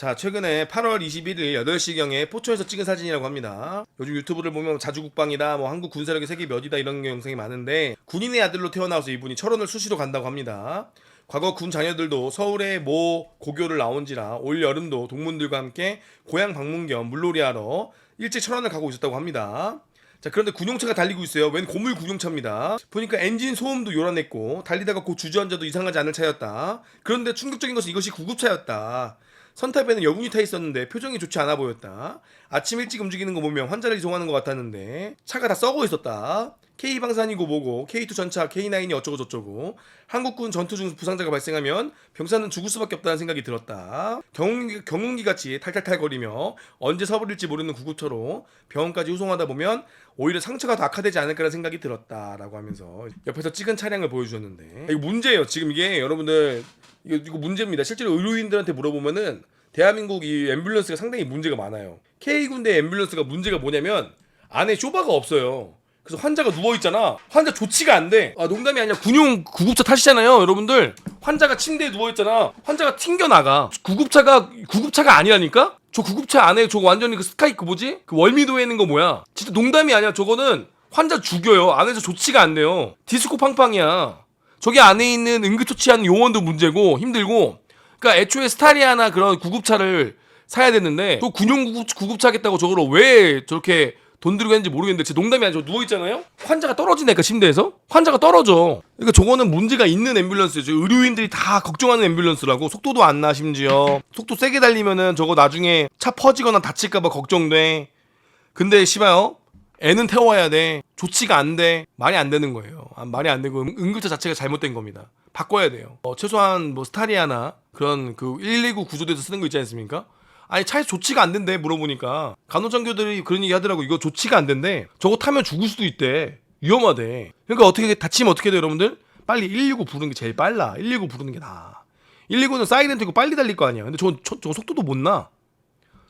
자, 최근에 8월 21일 8시경에 포천에서 찍은 사진이라고 합니다. 요즘 유튜브를 보면 자주국방이다, 뭐 한국 군사력의 세계 몇이다 이런 영상이 많은데 군인의 아들로 태어나서 이분이 철원을 수시로 간다고 합니다. 과거 군 자녀들도 서울의 모 고교를 나온지라 올 여름도 동문들과 함께 고향 방문 겸 물놀이하러 일찍 철원을 가고 있었다고 합니다. 자 그런데 군용차가 달리고 있어요. 웬 고물 군용차입니다. 보니까 엔진 소음도 요란했고 달리다가 곧 주저앉아도 이상하지 않을 차였다. 그런데 충격적인 것은 이것이 구급차였다. 선탑에는 여군이 타 있었는데 표정이 좋지 않아 보였다. 아침 일찍 움직이는 거 보면 환자를 이송하는 것 같았는데 차가 다 썩어 있었다. K방산이고 뭐고 K2 전차 K9이 어쩌고 저쩌고 한국군 전투 중 부상자가 발생하면 병사는 죽을 수밖에 없다는 생각이 들었다. 경운기, 경운기 같이 탈탈탈거리며 언제 서버릴지 모르는 구급차로 병원까지 후송하다 보면 오히려 상처가 더 악화되지 않을까라는 생각이 들었다라고 하면서 옆에서 찍은 차량을 보여주셨는데 이거 문제예요. 지금 이게 여러분들 이거, 이거 문제입니다. 실제로 의료인들한테 물어보면은 대한민국 이 앰뷸런스가 상당히 문제가 많아요. K군대 앰뷸런스가 문제가 뭐냐면 안에 쇼바가 없어요. 그래서 환자가 누워 있잖아. 환자 조치가 안 돼. 아 농담이 아니라 군용 구급차 타시잖아요, 여러분들. 환자가 침대에 누워 있잖아. 환자가 튕겨 나가. 구급차가 구급차가 아니라니까? 저 구급차 안에 저거 완전히 그 스카이 그 뭐지? 그 월미도에 있는 거 뭐야? 진짜 농담이 아니야. 저거는 환자 죽여요. 안에서 조치가 안 돼요. 디스코 팡팡이야. 저기 안에 있는 응급처치하는 요원도 문제고 힘들고. 그러니까 애초에 스타리아나 그런 구급차를 사야 되는데 또 군용 구급, 구급차겠다고 저거를 왜 저렇게 돈 들고 했는지 모르겠는데 제 농담이 아니라 저 누워 있잖아요. 환자가 떨어지니까 침대에서 환자가 떨어져. 그러니까 저거는 문제가 있는 앰뷸런스죠. 의료인들이 다 걱정하는 앰뷸런스라고 속도도 안 나 심지어 속도 세게 달리면은 저거 나중에 차 퍼지거나 다칠까봐 걱정돼. 근데 씨발요. 애는 태워야 돼. 조치가 안 돼. 말이 안 되는 거예요. 아, 말이 안 되고 응- 응급차 자체가 잘못된 겁니다. 바꿔야 돼요. 어, 최소한 뭐 스타리아나 그런 그 119 구조대에서 쓰는 거 있지 않습니까? 아니 차에 조치가 안 된대 물어보니까. 간호장교들이 그런 얘기 하더라고. 이거 조치가 안 된대. 저거 타면 죽을 수도 있대. 위험하대. 그러니까 어떻게 다치면 어떻게 돼 여러분들? 빨리 119 부르는 게 제일 빨라. 119 부르는 게 나아 119는 사이렌 틀고 빨리 달릴 거 아니야. 근데 저거 저, 저거 속도도 못나.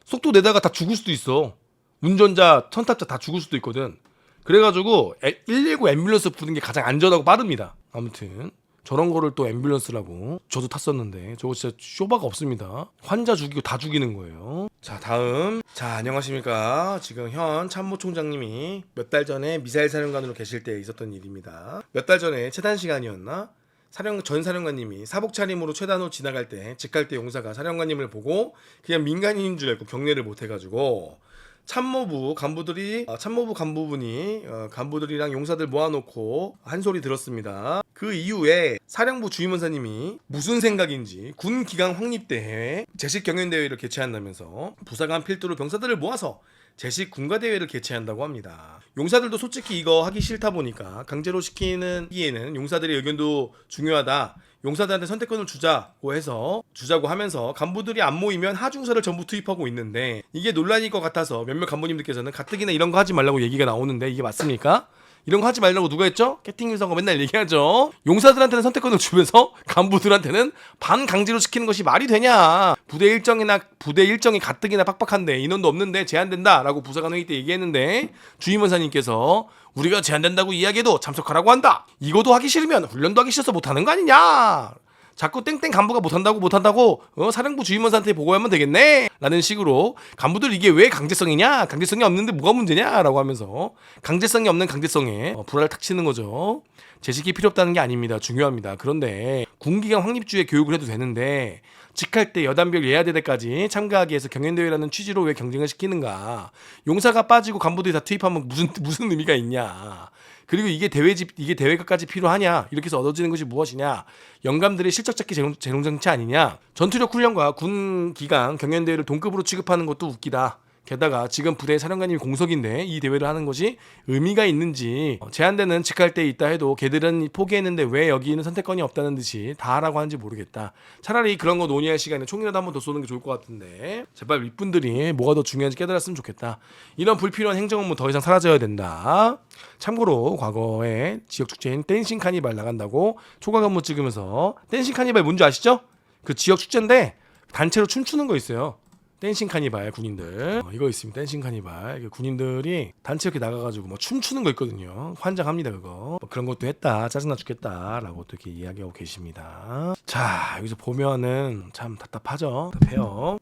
속도 내다가 다 죽을 수도 있어. 운전자 선탑자 다 죽을 수도 있거든. 그래가지고 에- 119 앰뷸런스 부르는 게 가장 안전하고 빠릅니다. 아무튼 저런 거를 또 앰뷸런스라고 저도 탔었는데 저거 진짜 쇼바가 없습니다. 환자 죽이고 다 죽이는 거예요. 자 다음. 자 안녕하십니까. 지금 현 참모총장님이 몇 달 전에 미사일 사령관으로 계실 때 있었던 일입니다. 몇 달 전에 최단 시간이었나? 사령 전 사령관님이 사복 차림으로 최단호 지나갈 때 직갈 때 용사가 사령관님을 보고 그냥 민간인인 줄 알고 경례를 못 해가지고 참모부 간부들이 어, 참모부 간부분이 어, 간부들이랑 용사들 모아놓고 한 소리 들었습니다. 그 이후에 사령부 주임원사님이 무슨 생각인지 군 기강 확립 대회 제식 경연 대회를 개최한다면서 부사관 필두로 병사들을 모아서 제식 군가 대회를 개최한다고 합니다. 용사들도 솔직히 이거 하기 싫다 보니까 강제로 시키는 기에는 용사들의 의견도 중요하다. 용사들한테 선택권을 주자고 해서 주자고 하면서 간부들이 안 모이면 하중사를 전부 투입하고 있는데 이게 논란일 것 같아서 몇몇 간부님들께서는 가뜩이나 이런 거 하지 말라고 얘기가 나오는데 이게 맞습니까? 이런 거 하지 말라고 누가 했죠? 캐팅일성가 맨날 얘기하죠. 용사들한테는 선택권을 주면서 간부들한테는 반강제로 시키는 것이 말이 되냐? 부대 일정이나 부대 일정이 가뜩이나 빡빡한데 인원도 없는데 제한된다라고 부사관 회의 때 얘기했는데 주임원사님께서 우리가 제한된다고 이야기해도 참석하라고 한다. 이거도 하기 싫으면 훈련도 하기 싫어서 못하는 거 아니냐? 자꾸 땡땡 간부가 못한다고 못한다고 어, 사령부 주임원사한테 보고하면 되겠네? 라는 식으로 간부들 이게 왜 강제성이냐? 강제성이 없는데 뭐가 문제냐? 라고 하면서 강제성이 없는 강제성에 어, 불화를 탁 치는 거죠. 제식이 필요 없다는 게 아닙니다. 중요합니다. 그런데 군기관 확립주의 교육을 해도 되는데 직할 때 여단별 예하대대까지 참가하기 위해서 경연대회라는 취지로 왜 경쟁을 시키는가? 용사가 빠지고 간부들이 다 투입하면 무슨 무슨 의미가 있냐 그리고 이게 대회집 이게 대회가까지 필요하냐? 이렇게 해서 얻어지는 것이 무엇이냐? 영감들의 실적 잡기 재롱, 재롱장치 아니냐? 전투력 훈련과 군 기강 경연 대회를 동급으로 취급하는 것도 웃기다 게다가 지금 부대 사령관님이 공석인데 이 대회를 하는 것이 의미가 있는지 어, 제한되는 직할 때 있다 해도 걔들은 포기했는데 왜 여기는 선택권이 없다는 듯이 다 하라고 하는지 모르겠다 차라리 그런 거 논의할 시간에 총이라도 한 번 더 쏘는 게 좋을 것 같은데 제발 윗분들이 뭐가 더 중요한지 깨달았으면 좋겠다 이런 불필요한 행정은 뭐더 이상 사라져야 된다 참고로 과거에 지역 축제인 댄싱 카니발 나간다고 초과 근무 찍으면서 댄싱 카니발 뭔지 아시죠? 그 지역 축제인데 단체로 춤추는 거 있어요. 댄싱 카니발 군인들 어, 이거 있습니다. 댄싱 카니발 군인들이 단체 이렇게 나가가지고 뭐 춤추는 거 있거든요. 환장합니다 그거. 뭐 그런 것도 했다 짜증나 죽겠다라고 또 이렇게 이야기하고 계십니다. 자 여기서 보면은 참 답답하죠. 답답해요.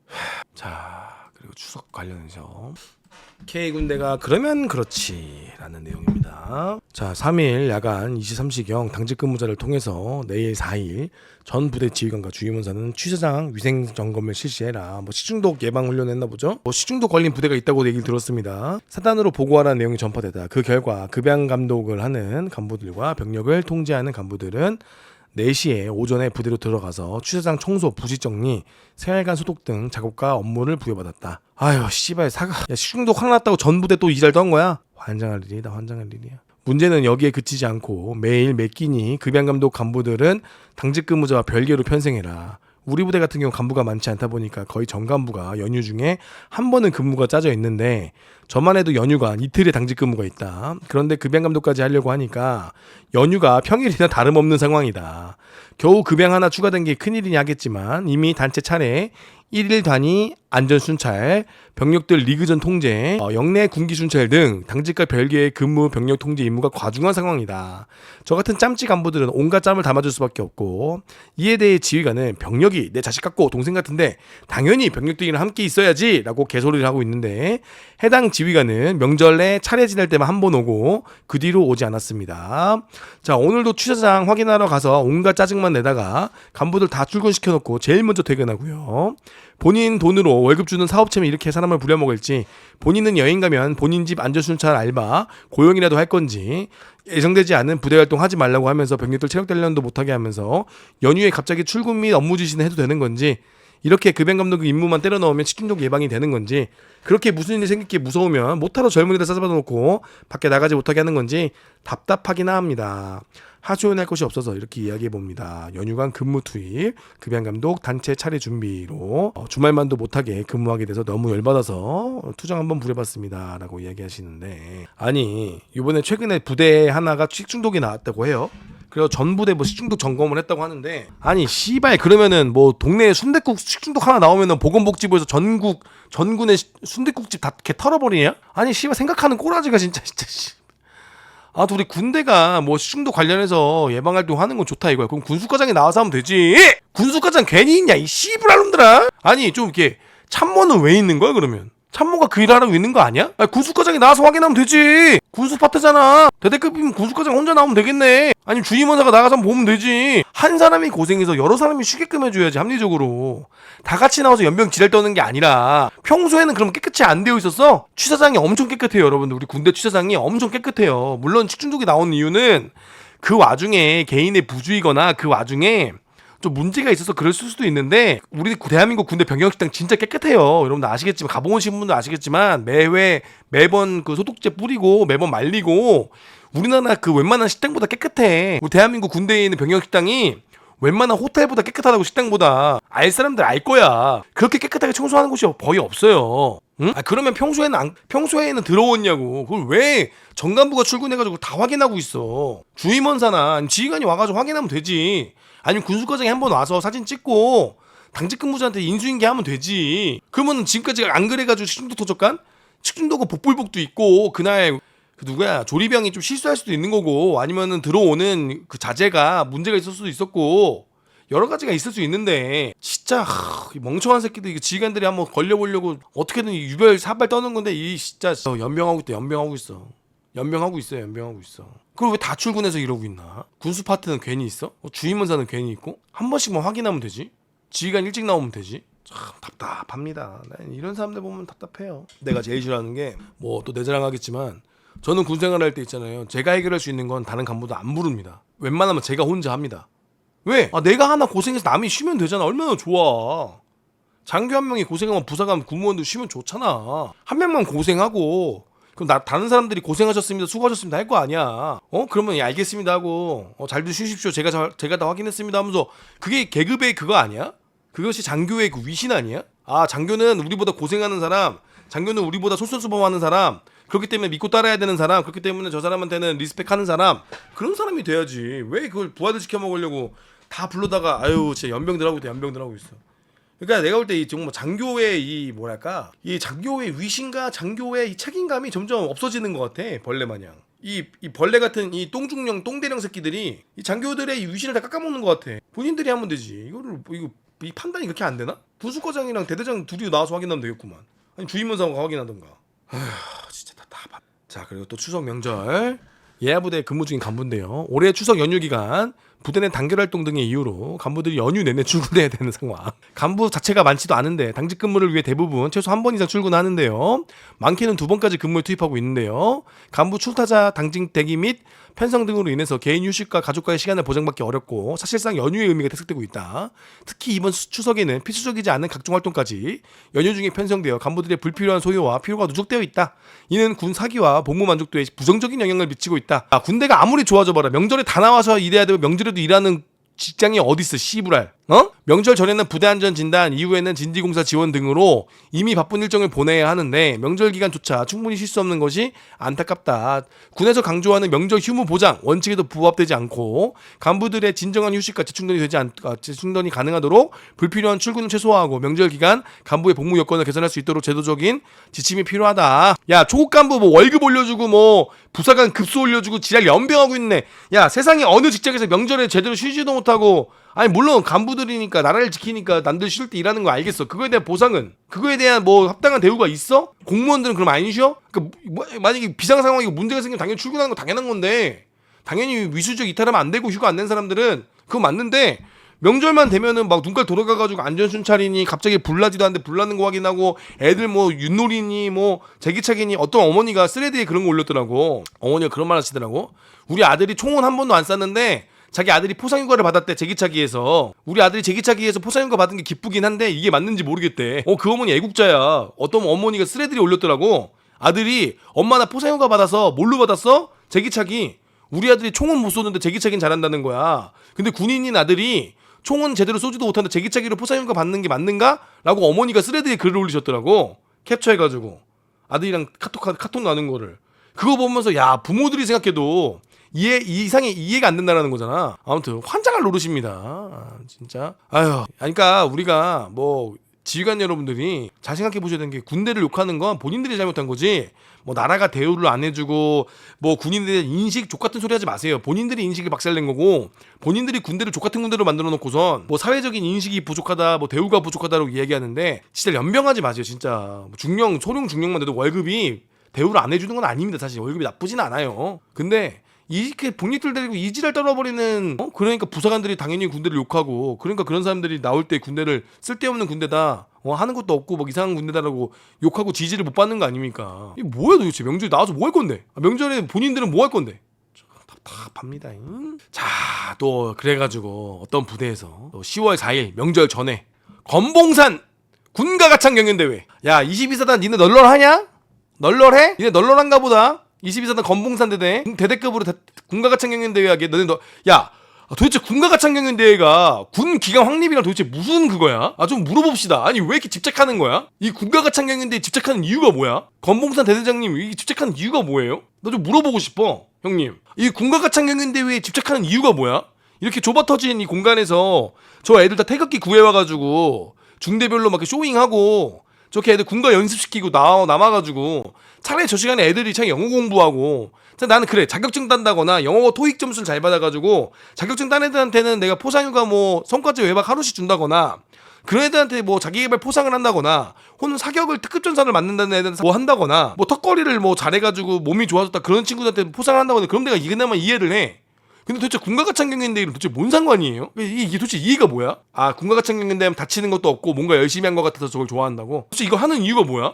자 그리고 추석 관련해서 K 군대가 그러면 그렇지 라는 내용입니다. 자, 3일 야간 23시경 당직 근무자를 통해서 내일 4일 전 부대 지휘관과 주임원사는 취사장 위생 점검을 실시해라. 뭐 시중독 예방 훈련 했나 보죠. 뭐 시중독 걸린 부대가 있다고 얘기를 들었습니다. 사단으로 보고하라는 내용이 전파되다. 그 결과 급양 감독을 하는 간부들과 병력을 통제하는 간부들은 4시에 오전에 부대로 들어가서 취사장 청소, 부지 정리, 생활관 소독 등 작업과 업무를 부여받았다. 아유, 씨발 사가. 야, 시중독 확 났다고 전 부대 또 이잘 떤 거야? 환장할 일이다, 환장할 일이야. 문제는 여기에 그치지 않고 매일 몇 끼니 급양감독 간부들은 당직 근무자와 별개로 편성해라. 우리 부대 같은 경우 간부가 많지 않다 보니까 거의 전 간부가 연휴 중에 한 번은 근무가 짜져 있는데 저만 해도 연휴가 이틀의 당직 근무가 있다. 그런데 급양 감독까지 하려고 하니까 연휴가 평일이나 다름없는 상황이다. 겨우 급양 하나 추가된 게 큰일이니 하겠지만 이미 단체 차례 1일 단위 안전 순찰, 병력들 리그전 통제, 어, 영내 군기 순찰 등 당직과 별개의 근무 병력 통제 임무가 과중한 상황이다. 저 같은 짬찌 간부들은 온갖 짬을 담아줄 수밖에 없고 이에 대해 지휘관은 병력이 내 자식 같고 동생 같은데 당연히 병력들이랑 함께 있어야지 라고 개소리를 하고 있는데 해당 지휘관은 명절에 차례 지낼 때만 한 번 오고 그 뒤로 오지 않았습니다. 자 오늘도 취사장 확인하러 가서 온갖 짜증만 내다가 간부들 다 출근시켜 놓고 제일 먼저 퇴근하고요. 본인 돈으로 월급 주는 사업체면 이렇게 사람을 부려먹을지 본인은 여행 가면 본인 집 안전순찰 알바 고용이라도 할 건지 예정되지 않은 부대 활동 하지 말라고 하면서 병력들 체력 단련도 못하게 하면서 연휴에 갑자기 출근 및 업무 지시는 해도 되는 건지 이렇게 급행 감독 임무만 때려 넣으면 치킨족 예방이 되는 건지 그렇게 무슨 일이 생길 게 무서우면 못하러 젊은이들 싸잡아 놓고 밖에 나가지 못하게 하는 건지 답답하기나 합니다. 하소연할 것이 없어서 이렇게 이야기해 봅니다. 연휴간 근무 투입, 급양 감독 단체 차례 준비로 어, 주말만도 못하게 근무하게 돼서 너무 열받아서 투정 한번 부려봤습니다라고 이야기하시는데 아니 이번에 최근에 부대 하나가 식중독이 나왔다고 해요. 그래서 전 부대 뭐 식중독 점검을 했다고 하는데 아니 씨발 그러면은 뭐 동네에 순대국 식중독 하나 나오면은 보건복지부에서 전국 전군의 순대국집 다 개 털어버리냐? 아니 씨발 생각하는 꼬라지가 진짜 진짜 씨. 아, 또 우리 군대가 뭐 식중독 관련해서 예방 활동 하는 건 좋다 이거야. 그럼 군수과장이 나와서 하면 되지. 군수과장 괜히 있냐, 이 씨부랄놈들아. 아니, 좀 이렇게 참모는 왜 있는 거야, 그러면? 참모가 그 일하라고 있는 거 아니야? 아니, 군수과장이 나와서 확인하면 되지. 군수 파트잖아. 대대급이면 군수과장 혼자 나오면 되겠네. 아니, 주임원사가 나가서 보면 되지. 한 사람이 고생해서 여러 사람이 쉬게끔 해줘야지, 합리적으로. 다 같이 나와서 연병 지랄 떠는 게 아니라 평소에는 그럼 깨끗이 안 되어 있었어? 취사장이 엄청 깨끗해요, 여러분들. 우리 군대 취사장이 엄청 깨끗해요. 물론 식중독이 나온 이유는 그 와중에 개인의 부주의거나 그 와중에 좀 문제가 있어서 그럴 수도 있는데 우리 대한민국 군대 병영식당 진짜 깨끗해요. 여러분들 아시겠지만 가보신 분들 아시겠지만 매회 매번 그 소독제 뿌리고 매번 말리고 우리나라 그 웬만한 식당보다 깨끗해. 우리 대한민국 군대에 있는 병영식당이 웬만한 호텔보다 깨끗하다고 식당보다 알 사람들 알 거야. 그렇게 깨끗하게 청소하는 곳이 거의 없어요. 응? 아, 그러면 평소에는 안, 평소에는 들어오냐고. 그걸 왜 정간부가 출근해가지고 다 확인하고 있어. 주임원사나 지휘관이 와가지고 확인하면 되지. 아니면 군수과장이 한번 와서 사진 찍고 당직 근무자한테 인수인계 하면 되지. 그러면 지금까지 안 그래가지고 식중독 터졌간? 식중독은 복불복도 있고 그날 그 누구야 조리병이 좀 실수할 수도 있는 거고 아니면은 들어오는 그 자재가 문제가 있을 수도 있었고 여러 가지가 있을 수 있는데 진짜 하, 이 멍청한 새끼들 이거 지휘관들이 한번 걸려보려고 어떻게든 이 유별 사발 떠는 건데 이 진짜 어, 연병하고 있다 연병하고 있어 연병하고 있어 연병하고 있어 그걸 왜 다 출근해서 이러고 있나 군수 파트는 괜히 있어 어, 주임원사는 괜히 있고 한 번씩만 확인하면 되지 지휘관 일찍 나오면 되지 참 답답합니다 난 이런 사람들 보면 답답해요 내가 제일 싫어하는 게 뭐 또 내 자랑하겠지만 저는 군 생활할 때 있잖아요. 제가 해결할 수 있는 건 다른 간부도 안 부릅니다. 웬만하면 제가 혼자 합니다. 왜? 아, 내가 하나 고생해서 남이 쉬면 되잖아. 얼마나 좋아. 장교 한 명이 고생하면 부사관 군무원도 쉬면 좋잖아. 한 명만 고생하고 그럼 나 다른 사람들이 고생하셨습니다. 수고하셨습니다 할 거 아니야. 어? 그러면 예, 알겠습니다 하고 어, 잘들 쉬십시오. 제가 자, 제가 다 확인했습니다 하면서 그게 계급의 그거 아니야? 그것이 장교의 그 위신 아니야? 아, 장교는 우리보다 고생하는 사람, 장교는 우리보다 솔선수범하는 사람, 그렇기 때문에 믿고 따라야 되는 사람, 그렇기 때문에 저 사람한테는 리스펙하는 사람, 그런 사람이 돼야지. 왜 그걸 부하들 시켜 먹으려고 다 불러다가 아유, 진짜 연병들 하고 있다, 연병들 하고 있어. 그러니까 내가 볼 때 이 정말 장교의 이 뭐랄까 이 장교의 위신과 장교의 이 책임감이 점점 없어지는 것 같아 벌레 마냥 이, 이 벌레 같은 이 똥중령 똥대령 새끼들이 이 장교들의 이 위신을 다 깎아먹는 것 같아 본인들이 하면 되지 이거를 뭐 이거 이 판단이 그렇게 안 되나? 부수과장이랑 대대장 둘이 나와서 확인하면 되겠구만. 아니 주임원사가 확인하던가. 아휴 진짜 답답하. 자 그리고 또 추석 명절 예하 부대 근무 중인 간부인데요. 올해 추석 연휴 기간 부대 내 단결 활동 등의 이유로 간부들이 연휴 내내 출근해야 되는 상황. 간부 자체가 많지도 않은데 당직 근무를 위해 대부분 최소 한 번 이상 출근하는데요. 많게는 두 번까지 근무에 투입하고 있는데요. 간부 출타자 당직 대기 및 편성 등으로 인해서 개인 휴식과 가족과의 시간을 보장받기 어렵고 사실상 연휴의 의미가 퇴색되고 있다. 특히 이번 수- 추석에는 필수적이지 않은 각종 활동까지 연휴 중에 편성되어 간부들의 불필요한 소요와 피로가 누적되어 있다. 이는 군 사기와 복무 만족도에 부정적인 영향을 미치고 있다. 아, 군대가 아무리 좋아져 봐라. 명절에 다 나와서 일해야 되고 명절에도 일하는 직장이 어디 있어 씨부랄 어? 명절 전에는 부대 안전 진단 이후에는 진지공사 지원 등으로 이미 바쁜 일정을 보내야 하는데 명절 기간조차 충분히 쉴 수 없는 것이 안타깝다. 군에서 강조하는 명절 휴무 보장 원칙에도 부합되지 않고 간부들의 진정한 휴식과 재충전이 되지 않 아, 재충전이 가능하도록 불필요한 출근을 최소화하고 명절 기간 간부의 복무 여건을 개선할 수 있도록 제도적인 지침이 필요하다. 야 초급 간부 뭐 월급 올려주고 뭐 부사관 급수 올려주고 지랄 연병하고 있네. 야 세상에 어느 직장에서 명절에 제대로 쉬지도 못하고 아니 물론 간부들이니까 나라를 지키니까 남들 쉴 때 일하는 거 알겠어. 그거에 대한 보상은 그거에 대한 뭐 합당한 대우가 있어? 공무원들은 그럼 안 쉬어? 그러니까 뭐- 만약에 비상 상황이고 문제가 생기면 당연히 출근하는 거 당연한 건데 당연히 위수적 이탈하면 안 되고 휴가 안 낸 사람들은 그거 맞는데 명절만 되면은 막 눈깔 돌아가가지고 안전순찰이니 갑자기 불나지도 않는데 불나는 거 확인하고 애들 뭐 윷놀이니 뭐 제기차기니 어떤 어머니가 쓰레기에 그런 거 올렸더라고. 어머니가 그런 말 하시더라고. 우리 아들이 총은 한 번도 안 쐈는데 자기 아들이 포상휴가를 받았대 제기차기에서. 우리 아들이 제기차기에서 포상휴가 받은 게 기쁘긴 한데 이게 맞는지 모르겠대. 어 그 어머니 애국자야. 어떤 어머니가 쓰레기를 올렸더라고. 아들이 엄마 나 포상휴가 받아서 뭘로 받았어? 제기차기. 우리 아들이 총은 못 쏘는데 제기차기는 잘한다는 거야. 근데 군인인 아들이 총은 제대로 쏘지도 못하는데 제기차기로 포상휴가 받는 게 맞는가? 라고 어머니가 쓰레기에 글을 올리셨더라고. 캡처해가지고. 아들이랑 카톡 카톡 나눈 거를. 그거 보면서 야 부모들이 생각해도 이해 이상이 이해가 안 된다라는 거잖아. 아무튼 환장할 노릇입니다. 아, 진짜. 아유, 그러니까 우리가 뭐 지휘관 여러분들이 잘 생각해 보셔야 되는 게 군대를 욕하는 건 본인들이 잘못한 거지. 뭐 나라가 대우를 안 해주고 뭐 군인들에 대한 인식 족 같은 소리 하지 마세요. 본인들이 인식을 박살낸 거고 본인들이 군대를 족 같은 군대로 만들어 놓고선 뭐 사회적인 인식이 부족하다, 뭐 대우가 부족하다고 얘기하는데 진짜 연병하지 마세요. 진짜 뭐 중령 소령 중령만 돼도 월급이 대우를 안 해주는 건 아닙니다. 사실 월급이 나쁘진 않아요. 근데 이렇게 본인들 데리고 이지랄 떨어버리는 어? 그러니까 부사관들이 당연히 군대를 욕하고 그러니까 그런 사람들이 나올 때 군대를 쓸데없는 군대다 어, 하는 것도 없고 막 이상한 군대다라고 욕하고 지지를 못 받는 거 아닙니까? 이게 뭐야 도대체 명절에 나와서 뭐 할 건데? 아, 명절에 본인들은 뭐 할 건데? 답답합니다 자또 그래가지고 어떤 부대에서 또 10월 4일 명절 전에 건봉산 군가가창 경연대회. 야 22사단 니네 널널하냐? 널널해? 니네 널널한가 보다 22사단 건봉산 대대 대대급으로 대- 군가가창 경연대회 하게 너네 너 야 도대체 군가가창 경연대회가 군 기강 확립이랑 도대체 무슨 그거야? 아 좀 물어봅시다 아니 왜 이렇게 집착하는 거야? 이 군가가창 경연대회 집착하는 이유가 뭐야? 건봉산 대대장님 이 집착하는 이유가 뭐예요? 나 좀 물어보고 싶어 형님 이 군가가창 경연대회에 집착하는 이유가 뭐야? 이렇게 좁아 터진 이 공간에서 저 애들 다 태극기 구해와가지고 중대별로 막 쇼잉하고 저렇게 애들 군가 연습시키고 나, 남아가지고 차라리 저 시간에 애들이 참 영어 공부하고 자, 나는 그래. 자격증 딴다거나 영어 토익 점수를 잘 받아가지고 자격증 딴 애들한테는 내가 포상휴가 뭐 성과제 외박 하루씩 준다거나 그런 애들한테 뭐 자기개발 포상을 한다거나 혹은 사격을 특급 전사를 맞는다는 애들한테 뭐 한다거나 뭐 턱걸이를 뭐 잘해가지고 몸이 좋아졌다 그런 친구들한테 포상을 한다거나 그럼 내가 이게나마 이해를 해 근데 도대체 군가가창 경연대회는 도대체 뭔 상관이에요? 이게, 이게 도대체 이해가 뭐야? 아 군가가창 경연대회 하면 다치는 것도 없고 뭔가 열심히 한 것 같아서 저걸 좋아한다고? 도대체 이거 하는 이유가 뭐야?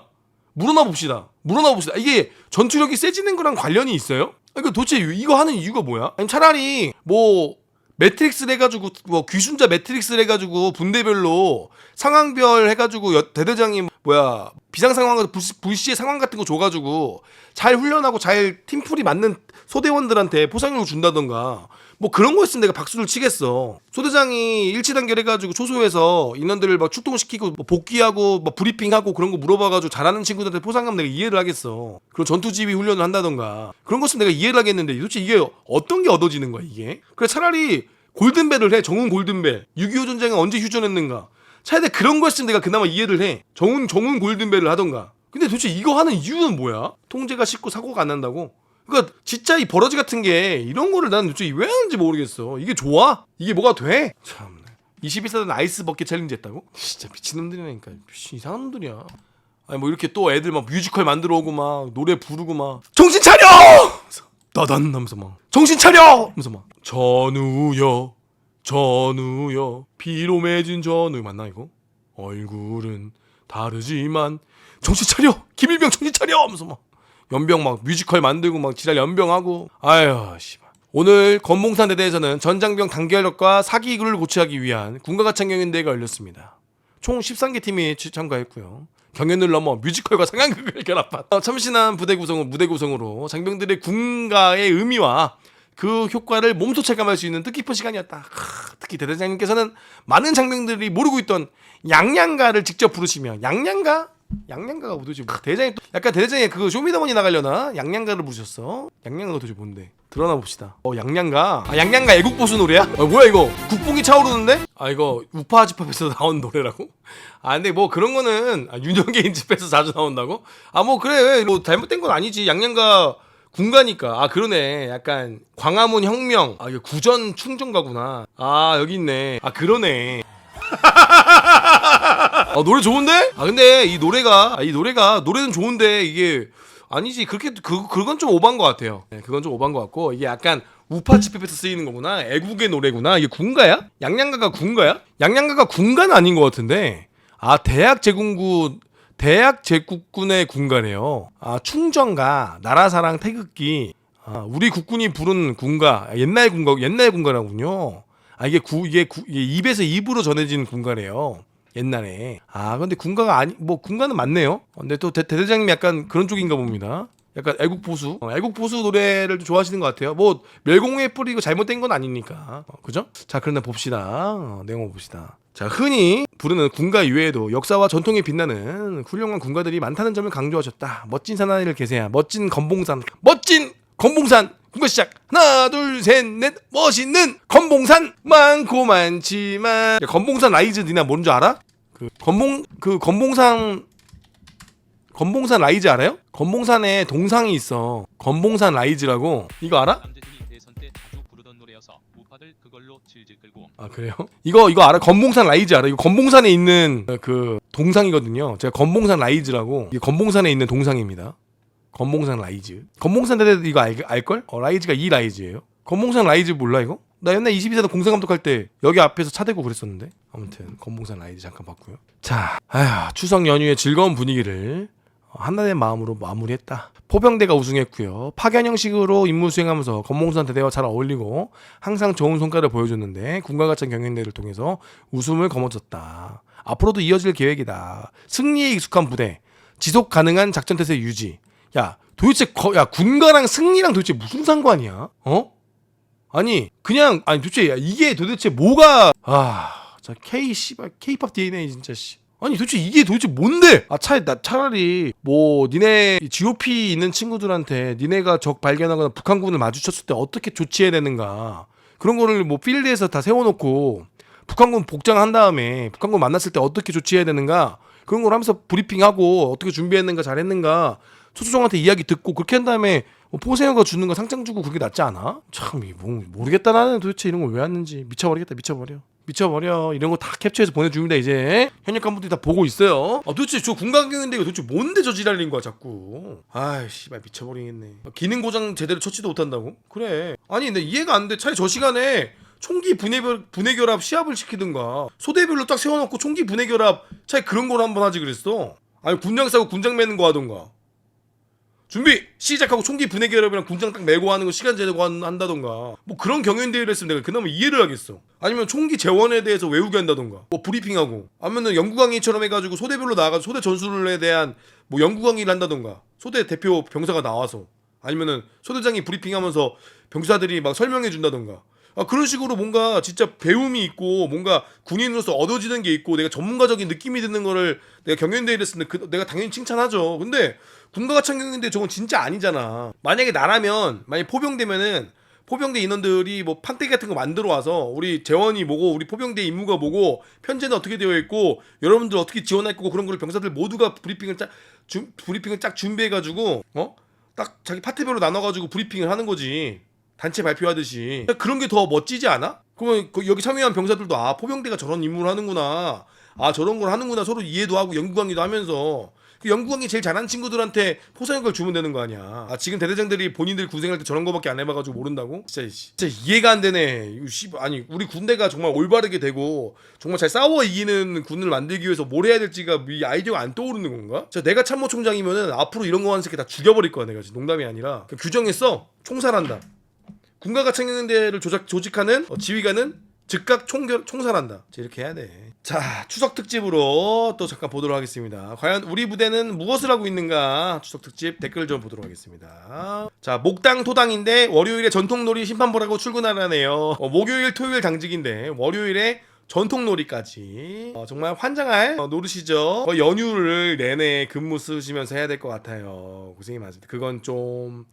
물어나 봅시다. 물어나 봅시다. 이게 전투력이 세지는 거랑 관련이 있어요? 그러니까 도대체 이거 하는 이유가 뭐야? 아니 차라리 뭐 매트릭스를 해가지고 뭐 귀순자 매트릭스를 해가지고 분대별로 상황별 해가지고 여- 대대장이 뭐야 비상 상황 불시, 불시의 상황 같은 거 줘가지고 잘 훈련하고 잘 팀플이 맞는 소대원들한테 포상을 준다던가 뭐 그런 거 했으면 내가 박수를 치겠어. 소대장이 일치단결 해가지고 초소에서 인원들을 막 출동시키고 뭐 복귀하고 뭐 브리핑하고 그런 거 물어봐가지고 잘하는 친구들한테 포상하면 내가 이해를 하겠어. 그런 전투지휘 훈련을 한다던가 그런 것은 내가 이해를 하겠는데 도대체 이게 어떤 게 얻어지는 거야 이게? 그래 차라리 골든벨을 해 정훈 골든벨 6.25 전쟁에 언제 휴전했는가 차라리 그런 거 했으면 내가 그나마 이해를 해 정훈 정훈 골든벨을 하던가 근데 도대체 이거 하는 이유는 뭐야? 통제가 쉽고 사고가 안 난다고? 그러니까 진짜 이 버러지 같은 게 이런 거를 난 도대체 왜 하는지 모르겠어. 이게 좋아? 이게 뭐가 돼? 참. 21사단 아이스 버킷 챌린지 했다고? 진짜 미친놈들이라니까 미친 이상한 놈들이야 아니 뭐 이렇게 또 애들 막 뮤지컬 만들어 오고 막 노래 부르고 막 정신 차려! 따단 하면서 막 정신 차려! 하면서 막 전우여 전우여 피로 맺은 전우 맞나 이거? 얼굴은 다르지만 정신 차려! 김일병 정신 차려! 하면서 막 연병 막 뮤지컬 만들고 막 지랄 연병하고 아유 씨발 오늘 건봉산 대대에서는 전장병 단결력과 사기를 고취하기 위한 군가가 창 경연대회가 열렸습니다. 총 13개 팀이 치- 참가했고요. 경연을 넘어 뮤지컬과 상황극을 결합한 어, 참신한 부대 구성을 무대 구성으로 장병들의 군가의 의미와 그 효과를 몸소 체감할 수 있는 뜻깊은 시간이었다. 크, 특히 대대장님께서는 많은 장병들이 모르고 있던 양양가를 직접 부르시며 양양가? 양양가가 도대체 뭐 대장이 또 약간 대장이 그 쇼미더머니 나가려나 양양가를 부르셨어. 양양가가 도대체 뭔데? 드러나 봅시다. 어 양양가. 아 양양가 애국 보수 노래야? 어 뭐야 이거? 국뽕이 차오르는데? 아 이거 우파 집합에서 나온 노래라고? 아 근데 뭐 그런 거는 아, 윤영계인 집에서 자주 나온다고? 아 뭐 그래 뭐 잘못된 건 아니지. 양양가 군가니까 아 그러네 약간 광화문 혁명 아 이게 구전 충정가구나 아 여기 있네 아 그러네 아 노래 좋은데? 아 근데 이 노래가 아, 이 노래가 노래는 좋은데 이게 아니지 그렇게 그 그건 좀 오반 것 같아요. 네, 그건 좀 오반 것 같고 이게 약간 우파 집회에서 쓰이는 거구나 애국의 노래구나 이게 군가야? 양양가가 군가야? 양양가가 군가는 아닌 것 같은데 아 대학 제군구 대학 제국군의 군가래요. 아 충정가 나라사랑 태극기 아, 우리 국군이 부른 군가 아, 옛날 군가 옛날 군가라군요. 아 이게 구 이게, 구, 이게 입에서 입으로 전해진 군가래요. 옛날에 아 근데 군가가 아니 뭐 군가는 맞네요. 어, 근데 또 대, 대장님이 약간 그런 쪽인가 봅니다. 약간 애국 보수, 어, 애국 보수 노래를 좀 좋아하시는 것 같아요. 뭐 멸공에 뿌리고 잘못된 건 아니니까, 어, 그죠? 자 그런데 봅시다. 어, 내용 봅시다. 자 흔히 부르는 군가 이외에도 역사와 전통에 빛나는 훌륭한 군가들이 많다는 점을 강조하셨다. 멋진 산하를 계세야 멋진 건봉산, 멋진 건봉산 군가 시작 하나 둘 셋 넷 멋있는 건봉산 많고 많지만 야, 건봉산 라이즈 니나 뭔 줄 알아? 그 건봉 그 건봉산 건봉산 라이즈 알아요? 건봉산에 동상이 있어 건봉산 라이즈라고 이거 알아? 남대준이 대선 때 자주 부르던 노래여서 우파들 그걸로 질질 끌고 아 그래요? 이거 이거 알아? 건봉산 라이즈 알아? 이거 건봉산에 있는 어, 그 동상이거든요. 제가 건봉산 라이즈라고 이게 건봉산에 있는 동상입니다. 건봉산 라이즈. 건봉산 대대 이거 알, 알걸? 어, 라이즈가 이 라이즈예요. 건봉산 라이즈 몰라 이거? 나 옛날 22세대 공상 감독할 때 여기 앞에서 차 대고 그랬었는데. 아무튼 건봉산 라이즈 잠깐 봤고요. 자, 아휴, 추석 연휴의 즐거운 분위기를 한나의 마음으로 마무리했다. 포병대가 우승했고요. 파견 형식으로 임무 수행하면서 건봉산 대대와 잘 어울리고 항상 좋은 성과를 보여줬는데 군과 같은 경연대를 통해서 웃음을 거머쥐었다. 앞으로도 이어질 계획이다. 승리에 익숙한 부대, 지속 가능한 작전 태세 유지. 야, 도대체 거, 야 군가랑 승리랑 도대체 무슨 상관이야? 어? 아니 그냥 아니 도대체 야, 이게 도대체 뭐가 아, 자 K 씨발 K-팝 DNA 진짜 씨. 아니 도대체 이게 도대체 뭔데? 아 차라리 나 차라리 뭐 니네 GOP 있는 친구들한테 니네가 적 발견하거나 북한군을 마주쳤을 때 어떻게 조치해야 되는가 그런 거를 뭐 필드에서 다 세워놓고 북한군 복장한 다음에 북한군 만났을 때 어떻게 조치해야 되는가 그런 걸 하면서 브리핑하고 어떻게 준비했는가 잘했는가 초수종한테 이야기 듣고 그렇게 한 다음에 뭐 포세어가 주는 거 상장 주고 그게 낫지 않아? 참, 이 뭐, 모르겠다 나는 도대체 이런 거왜 왔는지. 미쳐버리겠다 미쳐버려. 미쳐버려. 이런 거 다 캡처해서 보내줍니다 이제. 현역 간부들이 다 보고 있어요. 아 도대체 저 군강경인데 이거 도대체 뭔데 저 지랄인 거야 자꾸. 아이 씨발 미쳐버리겠네. 기능 고장 제대로 처치도 못한다고? 그래. 아니 근데 이해가 안 돼. 차라리 저 시간에 총기 분해별, 분해 결합 시합을 시키든가. 소대별로 딱 세워놓고 총기 분해 결합. 차라리 그런 걸 한번 하지 그랬어. 아니 군장 싸고 군장 매는 거 하던가 준비 시작하고 총기 분해 결합이랑 군장 딱 메고 하는 거 시간 한- 한다던가. 뭐 그런 경연 대회를 했으면 내가 그나마 이해를 하겠어. 아니면 총기 재원에 대해서 외우게 한다던가. 뭐 브리핑하고. 아니면은 연구 강의처럼 해가지고 소대별로 나가서 소대 전술에 대한 뭐 연구 강의를 한다던가. 소대 대표 병사가 나와서. 아니면은 소대장이 브리핑하면서 병사들이 막 설명해 준다던가 아 그런 식으로 뭔가 진짜 배움이 있고 뭔가 군인으로서 얻어지는 게 있고 내가 전문가적인 느낌이 드는 거를 내가 경연대회를 했으면 그, 내가 당연히 칭찬하죠 근데 군가가 참경인데 저건 진짜 아니잖아. 만약에 나라면 만약 포병대면은 포병대 인원들이 뭐 판때기 같은 거 만들어 와서 우리 재원이 뭐고 우리 포병대 임무가 뭐고 편제는 어떻게 되어 있고 여러분들 어떻게 지원할 거고 그런 걸 병사들 모두가 브리핑을 짝 주, 브리핑을 쫙 준비해 가지고 어? 딱 자기 파트별로 나눠 가지고 브리핑을 하는 거지. 단체 발표하듯이. 그런 게 더 멋지지 않아? 그러면 그 여기 참여한 병사들도 아 포병대가 저런 임무를 하는구나. 아 저런 걸 하는구나. 서로 이해도 하고 연구강의도 하면서. 그 연구강의 제일 잘하는 친구들한테 포상인 걸 주면 되는 거 아니야. 아 지금 대대장들이 본인들 군생할 때 저런 거밖에 안 해봐가지고 모른다고? 진짜 씨, 진짜 이해가 안 되네. 아니 우리 군대가 정말 올바르게 되고 정말 잘 싸워 이기는 군을 만들기 위해서 뭘 해야 될지가 이 아이디어가 안 떠오르는 건가? 진짜 내가 참모총장이면은 앞으로 이런 거 하는 새끼 다 죽여버릴 거야 내가 진짜 농담이 아니라. 그 규정했어. 총살한다 군가가 청년대를 조작, 조직하는 어, 지휘관은 즉각 총결, 총살한다. 이렇게 해야 돼. 자, 추석 특집으로 또 잠깐 보도록 하겠습니다. 과연 우리 부대는 무엇을 하고 있는가? 추석 특집 댓글 좀 보도록 하겠습니다. 자, 목당 토당인데 월요일에 전통놀이 심판보라고 출근하라네요. 어, 목요일, 토요일 당직인데 월요일에 전통놀이까지 어, 정말 환장할 어, 노릇이죠. 어, 연휴를 내내 근무 쓰시면서 해야 될 것 같아요. 고생이 많습니다. 그건 좀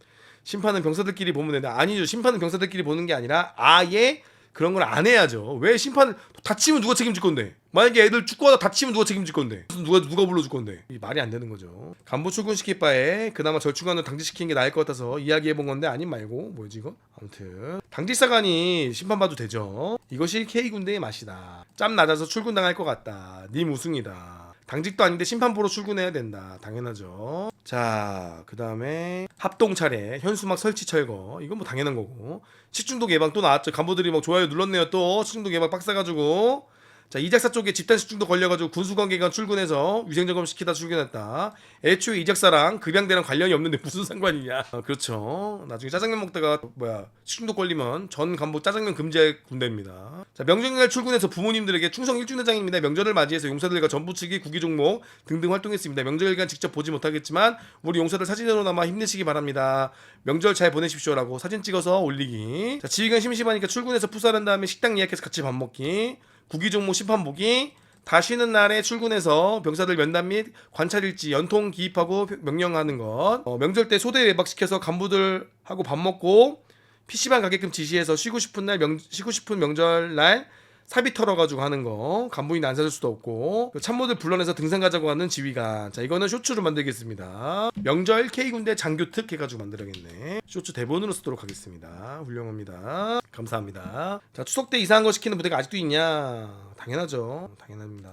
심판은 병사들끼리 보면 되는데 아니죠. 심판은 병사들끼리 보는 게 아니라 아예 그런 걸 안 해야죠. 왜 심판을 다치면 누가 책임질 건데? 만약에 애들 축구하다 다치면 누가 책임질 건데? 누가 누가 불러줄 건데? 이 말이 안 되는 거죠. 간부 출근시킬 바에 그나마 절충안을 당직시키는 게 나을 것 같아서 이야기해 본 건데 아님 말고 뭐지 이거? 아무튼 당직사관이 심판받도 되죠. 이것이 K 군대의 맛이다. 짬 낮아서 출근 당할 것 같다. 님 우승이다. 당직도 아닌데 심판 보러 출근해야 된다. 당연하죠. 자, 그 다음에 합동 차례, 현수막 설치 철거. 이건 뭐 당연한 거고. 식중독 예방 또 나왔죠. 간부들이 막 좋아요 눌렀네요. 또 식중독 예방 빡사가지고. 자, 이작사 쪽에 집단 식중독 걸려가지고 군수관계관 출근해서 위생점검 시키다 출근했다. 애초에 이작사랑 급양대랑 관련이 없는데 무슨 상관이냐. 어, 그렇죠. 나중에 짜장면 먹다가 뭐야 식중독 걸리면 전 간부 짜장면 금지할 군대입니다. 자, 명절날 출근해서 부모님들에게 충성 일주대장입니다. 명절을 맞이해서 용사들과 전부치기, 구기 종목 등등 활동했습니다. 명절일간 직접 보지 못하겠지만 우리 용사들 사진으로나마 힘내시기 바랍니다. 명절 잘 보내십시오라고 사진 찍어서 올리기. 자, 지휘관 심심하니까 출근해서 푸살한 다음에 식당 예약해서 같이 밥 먹기. 구기 종목 심판 보기. 다 쉬는 날에 출근해서 병사들 면담 및 관찰일지 연통 기입하고 명령하는 것. 어, 명절 때 소대 외박시켜서 간부들하고 밥 먹고 PC방 가게끔 지시해서 쉬고 싶은 날 명, 쉬고 싶은 명절날 사비 털어가지고 하는 거. 간부인 안 사줄 수도 없고. 그 참모들 불러내서 등산 가자고 하는 지휘관. 자 이거는 쇼츠로 만들겠습니다. 명절 K군대 장교특 해가지고 만들어야겠네. 쇼츠 대본으로 쓰도록 하겠습니다. 훌륭합니다. 감사합니다. 자 추석 때 이상한 거 시키는 부대가 아직도 있냐? 당연하죠. 당연합니다.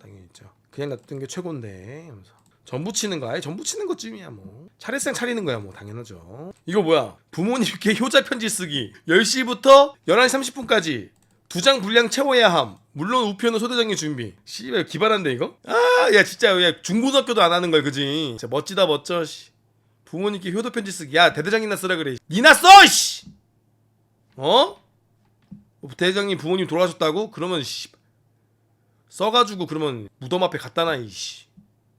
당연히 있죠. 그냥 놔둔 게 최고인데. 하면서. 전부 치는 거 아예 전부 치는 것쯤이야 뭐. 차례상 차리는 거야 뭐. 당연하죠. 이거 뭐야? 부모님께 효자 편지 쓰기. 10시부터 11시 30분까지 두 장 분량 채워야 함. 물론 우표는 소대장의 준비. 씨발 기발한데 이거? 아 야 진짜 야 중고등학교도 안 하는 거야 그지? 진짜 멋지다 멋져 씨. 부모님께 효도 편지 쓰기. 야 대대장이나 쓰라 그래. 니나 써 씨! 어? 대대장님 부모님 돌아가셨다고? 그러면 씨. 써가지고 그러면 무덤 앞에 갖다 놔 이씨.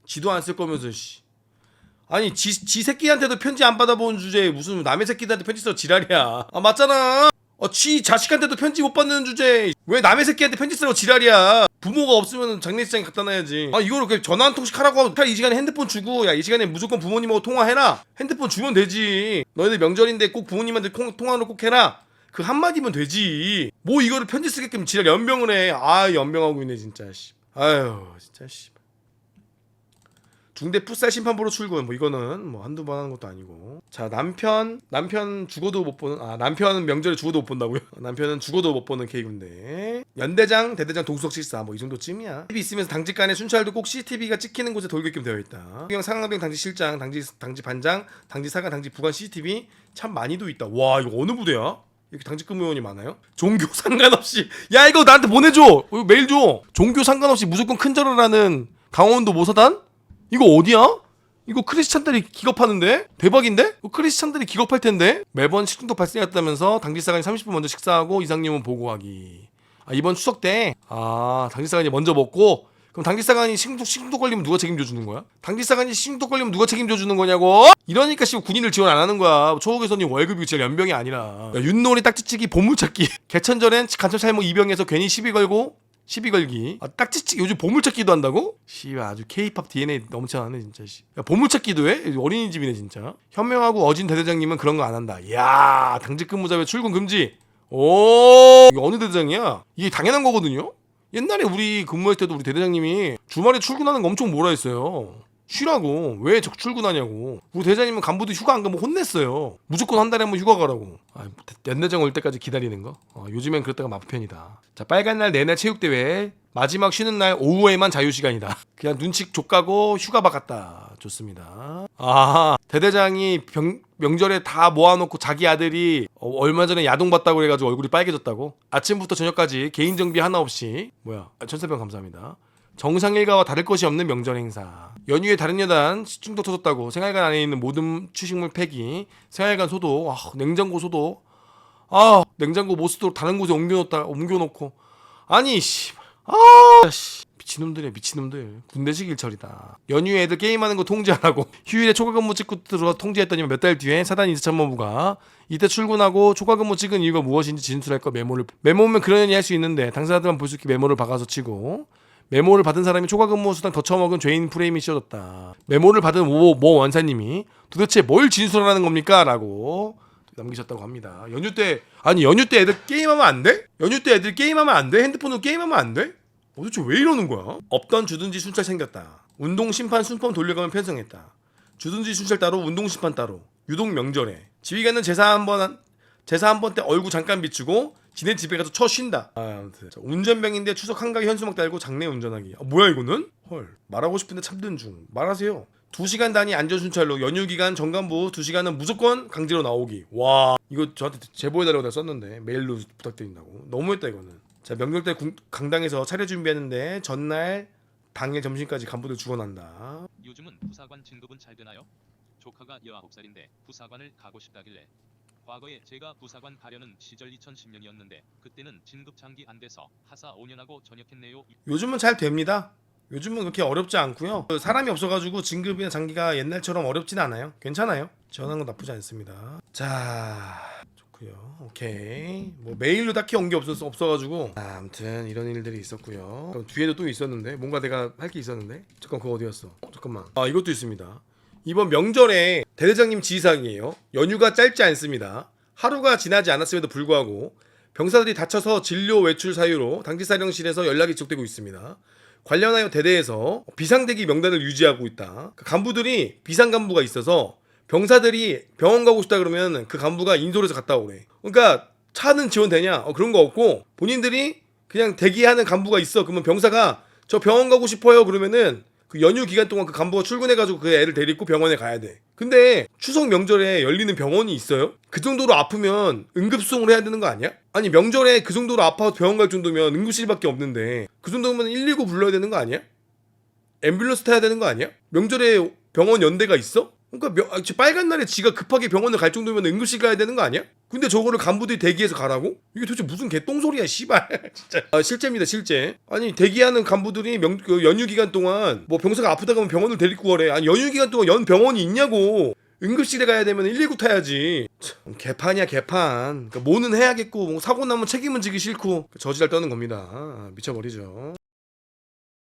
지도 안 쓸 거면서 씨. 아니 지, 지 새끼한테도 편지 안 받아본 주제에 무슨 남의 새끼들한테 편지 써 지랄이야. 아 맞잖아 어, 지 자식한테도 편지 못 받는 주제에 왜 남의 새끼한테 편지 쓰라고 지랄이야? 부모가 없으면 장례식장에 갖다 놔야지. 아 이거를 그냥 전화 한 통씩 하라고 하고 이 시간에 핸드폰 주고 야 이 시간에 무조건 부모님하고 통화해라. 핸드폰 주면 되지. 너희들 명절인데 꼭 부모님한테 통, 통화를 꼭 해라. 그 한마디면 되지. 뭐 이거를 편지 쓰게끔 지랄 연병을 해아 연병하고 있네 진짜 씨. 아유 진짜 씨 중대 풋살 심판부로 출근. 뭐 이거는 뭐 한두 번 하는 것도 아니고. 자 남편 남편 죽어도 못 보는 아 남편은 명절에 죽어도 못 본다고요? 남편은 죽어도 못 보는 K군데. 연대장 대대장 동수석 실사. 뭐 이 정도쯤이야. TV 있으면서 당직 간에 순찰도 꼭 CCTV가 찍히는 곳에 돌게끔 되어 있다. 경 상황병 당직 실장 당직 당직 반장 당직 사관 당직 부관 CCTV 참 많이도 있다. 와 이거 어느 부대야? 이렇게 당직 근무요원이 많아요? 종교 상관없이. 야 이거 나한테 보내줘! 이거 메일 줘! 종교 상관없이 무조건 큰절을 하는 강원도 모사단 이거 어디야? 이거 크리스찬들이 기겁하는데? 대박인데? 크리스찬들이 기겁할 텐데? 매번 식중독 발생했다면서 당직사관이 30분 먼저 식사하고 이상님은 보고하기. 아, 이번 추석 때? 아, 당직사관이 먼저 먹고? 그럼 당직사관이 식중독, 식중독 걸리면 누가 책임져 주는 거야? 당직사관이 식중독 걸리면 누가 책임져 주는 거냐고? 이러니까 씨발 군인을 지원 안 하는 거야. 초호계선님 월급이 진짜 연병이 아니라. 야, 윷놀이 딱지치기 보물찾기. 개천절엔 간첩 살모 이병에서 괜히 시비 걸고 시비 걸기. 아, 딱지치 요즘 보물찾기도 한다고? 씨발 아주 케이팝 DNA 넘쳐나네 진짜. 씨. 야 보물찾기도 해? 어린이집이네 진짜. 현명하고 어진 대대장님은 그런 거 안 한다. 야 당직 근무자의 출근 금지. 오 이게 어느 대대장이야? 이게 당연한 거거든요. 옛날에 우리 근무할 때도 우리 대대장님이 주말에 출근하는 거 엄청 뭐라 했어요. 쉬라고. 왜 적 출근하냐고. 우리 대장님은 간부도 휴가 안 가면 혼냈어요. 무조건 한 달에 한 번 휴가 가라고. 아, 연대장 올 때까지 기다리는 거? 어, 요즘엔 그럴 때가 마편이다. 자 빨간 날 내내 체육대회 마지막 쉬는 날 오후에만 자유시간이다. 그냥 눈치 족가고 휴가 박았다. 좋습니다. 아 대대장이 병, 명절에 다 모아놓고 자기 아들이 어, 얼마 전에 야동 봤다고 그래가지고 얼굴이 빨개졌다고? 아침부터 저녁까지 개인 정비 하나 없이. 뭐야? 아, 천세병 감사합니다 정상 일가와 다를 것이 없는 명절 행사. 연휴에 다른 여단 식중독 터졌다고 생활관 안에 있는 모든 추식물 폐기, 생활관 소독, 아, 냉장고 소독. 아, 냉장고 못 쓰도록 다른 곳에 옮겨놓다 옮겨놓고. 아니 씨. 아, 씨. 미친놈들이야 미친놈들 군대식 일처리다 연휴에 애들 게임하는 거 통제 안 하고 휴일에 초과근무 찍고 들어가 통제했더니 몇 달 뒤에 사단 인사참모부가 이때 출근하고 초과근무 찍은 이유가 무엇인지 진술할 거 메모를 메모면 그러려니 할 수 있는데 당사자들만 볼 수 있게 메모를 박아서 치고 메모를 받은 사람이 초과 근무 수당 더 처먹은 죄인 프레임이 씌워졌다. 메모를 받은 모, 모 원사님이 도대체 뭘 진술하는 겁니까? 라고 남기셨다고 합니다. 연휴 때 아니 연휴 때 애들 게임하면 안 돼? 연휴 때 애들 게임하면 안 돼? 핸드폰으로 게임하면 안 돼? 도대체 왜 이러는 거야? 없던 주둔지 순찰 생겼다. 운동 심판 순범 돌려가면 편성했다. 주둔지 순찰 따로 운동 심판 따로. 유독 명절에 지휘관은 제사 한번 제사 한 번 때 얼굴 잠깐 비추고 지네 집에 가서 쳐 쉰다. 아, 아무튼 자, 운전병인데 추석 한가위 현수막 달고 장례 운전하기. 아, 뭐야 이거는? 헐 말하고 싶은데 참든 중. 말하세요. 2시간 단위 안전순찰로 연휴 기간 정간부 2시간은 무조건 강제로 나오기. 와 이거 저한테 제보해달라고 내가 썼는데 메일로 부탁드린다고. 너무했다 이거는. 자 명절 때 군- 강당에서 차례 준비했는데 전날 당일 점심까지 간부들 죽어난다. 요즘은 부사관 진급은 잘 되나요? 조카가 19살인데 부사관을 가고 싶다길래 과거에 제가 부사관 가려는 시절 2010년이었는데 그때는 진급 장기 안 돼서 하사 5년하고 전역했네요. 요즘은 잘 됩니다. 요즘은 그렇게 어렵지 않고요. 그 사람이 없어가지고 진급이나 장기가 옛날처럼 어렵진 않아요. 괜찮아요. 지원한 건 나쁘지 않습니다. 자, 좋고요. 오케이. 뭐 메일로 딱히 온 게 없어서 없어가지고. 아, 아무튼 이런 일들이 있었고요. 그럼 뒤에도 또 있었는데 뭔가 내가 할 게 있었는데. 잠깐 그거 어디였어? 어, 잠깐만. 아 이것도 있습니다. 이번 명절에 대대장님 지휘사항이에요. 연휴가 짧지 않습니다. 하루가 지나지 않았음에도 불구하고 병사들이 다쳐서 진료 외출 사유로 당직사령실에서 연락이 지속되고 있습니다. 관련하여 대대에서 비상대기 명단을 유지하고 있다. 그 간부들이 비상 간부가 있어서 병사들이 병원 가고 싶다 그러면 그 간부가 인솔해서 갔다 오래. 그러니까 차는 지원되냐? 어, 그런 거 없고 본인들이 그냥 대기하는 간부가 있어. 그러면 병사가 저 병원 가고 싶어요. 그러면은 그 연휴 기간 동안 그 간부가 출근해가지고 그 애를 데리고 병원에 가야 돼. 근데 추석 명절에 열리는 병원이 있어요? 그 정도로 아프면 응급수송을 해야 되는 거 아니야? 아니 명절에 그 정도로 아파서 병원 갈 정도면 응급실밖에 없는데 그 정도면 119 불러야 되는 거 아니야? 앰뷸런스 타야 되는 거 아니야? 명절에 병원 연대가 있어? 그러니까 명, 아, 지- 빨간 날에 지가 급하게 병원을 갈 정도면 응급실 가야 되는 거 아니야? 근데 저거를 간부들이 대기해서 가라고? 이게 도대체 무슨 개똥소리야 씨발. 진짜. 아, 실제입니다 실제. 아니 대기하는 간부들이 명, 그 연휴 기간 동안 뭐 병사가 아프다 그러면 병원을 데리고 가래. 아니 연휴 기간 동안 연 병원이 있냐고. 응급실에 가야 되면 119 타야지. 참, 개판이야 개판. 그러니까 뭐는 해야겠고 뭐 사고 나면 책임은 지기 싫고. 저지랄 떠는 겁니다. 아, 미쳐버리죠